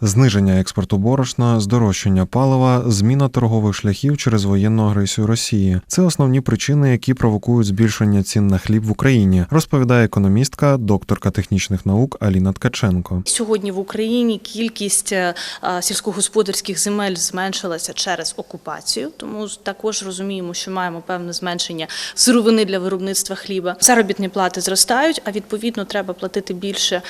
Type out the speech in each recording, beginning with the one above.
Зниження експорту борошна, здорожчання палива, зміна торгових шляхів через воєнну агресію Росії це основні причини, які провокують збільшення цін на хліб в Україні, розповідає економістка, докторка технічних наук Аліна Ткаченко. Сьогодні в Україні кількість е, е, сільськогосподарських земель зменшилася через окупацію, тому також розуміємо, що маємо певне зменшення сировини для виробництва хліба. Заробітні плати зростають, а відповідно треба платити більше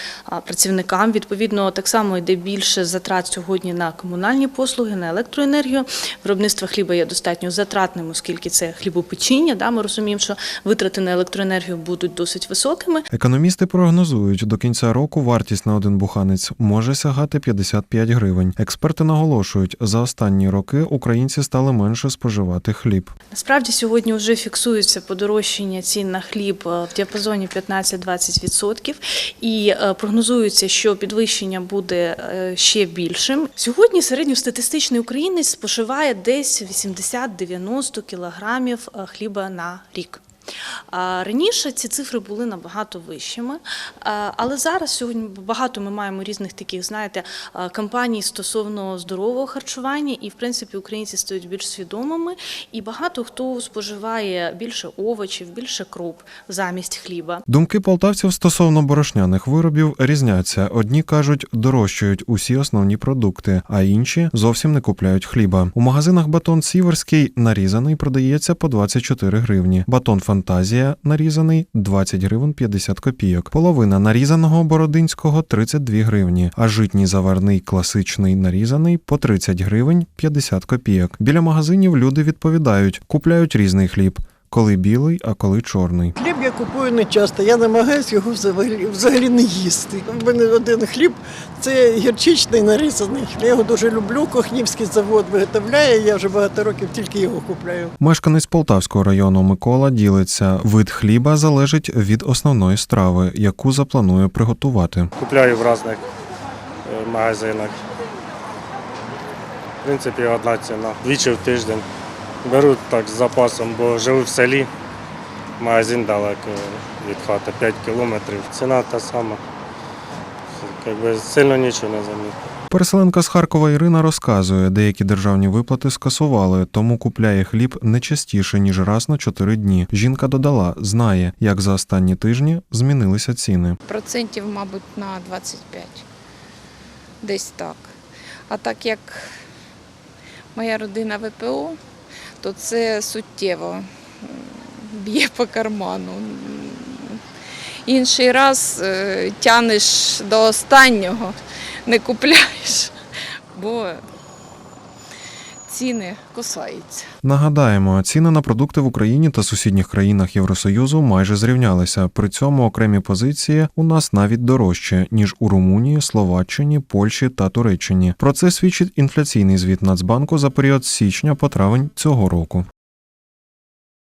працівникам. Відповідно, так само йде більше затрат сьогодні на комунальні послуги, на електроенергію. Виробництво хліба є достатньо затратним, оскільки це хлібопечіння. Да, ми розуміємо, що витрати на електроенергію будуть досить високими. Економісти прогнозують, до кінця року вартість на один буханець може сягати 55 гривень. Експерти наголошують, за останні роки українці стали менше споживати хліб. Насправді сьогодні вже фіксується подорожчання цін на хліб е, в діапазоні 15-20%, і е, прогнозується, що підвищення буде е, ще більшим. Сьогодні середньостатистичний українець споживає десь 80-90 кілограмів е, хліба на рік. Раніше ці цифри були набагато вищими, але зараз сьогодні багато ми маємо різних таких, знаєте, кампаній стосовно здорового харчування, і в принципі українці стають більш свідомими, і багато хто споживає більше овочів, більше круп замість хліба. Думки полтавців стосовно борошняних виробів різняться. Одні кажуть, дорожчають усі основні продукти, а інші зовсім не купляють хліба. У магазинах батон Сіверський нарізаний продається по 24 гривні. Батон Фантазія нарізаний 20 гривень 50 копійок. Половина нарізаного бородинського 32 гривні, а житній заварний класичний нарізаний по 30 гривень 50 копійок. Біля магазинів люди відповідають, купляють різний хліб. Коли білий, а коли чорний. Хліб я купую не часто, я намагаюся його взагалі, взагалі не їсти. У мене один хліб це гірчичний нарізаний. Я його дуже люблю. Кохнівський завод виготовляє. Я вже багато років тільки його купляю. Мешканець Полтавського району Микола ділиться. Вид хліба залежить від основної страви, яку запланує приготувати. Купляю в різних е, магазинах. В принципі, одна ціна. Двічі в тиждень. Беру так з запасом, бо живу в селі. Магазин далеко від хати 5 кілометрів. Ціна та сама. Якби сильно нічого не замітив. Переселенка з Харкова Ірина розказує, деякі державні виплати скасували, тому купляє хліб не частіше ніж раз на 4 дні. Жінка додала, знає, як за останні тижні змінилися ціни. процентів, мабуть, на 25. Десь так. А так як моя родина ВПО, то це суттєво б'є по карману. Інший раз е, тянеш до останнього, не купляєш, бо ціни кусаються. Нагадаємо, ціни на продукти в Україні та сусідніх країнах Євросоюзу майже зрівнялися. При цьому окремі позиції у нас навіть дорожче ніж у Румунії, Словаччині, Польщі та Туреччині. Про це свідчить інфляційний звіт Нацбанку за період січня по травень цього року.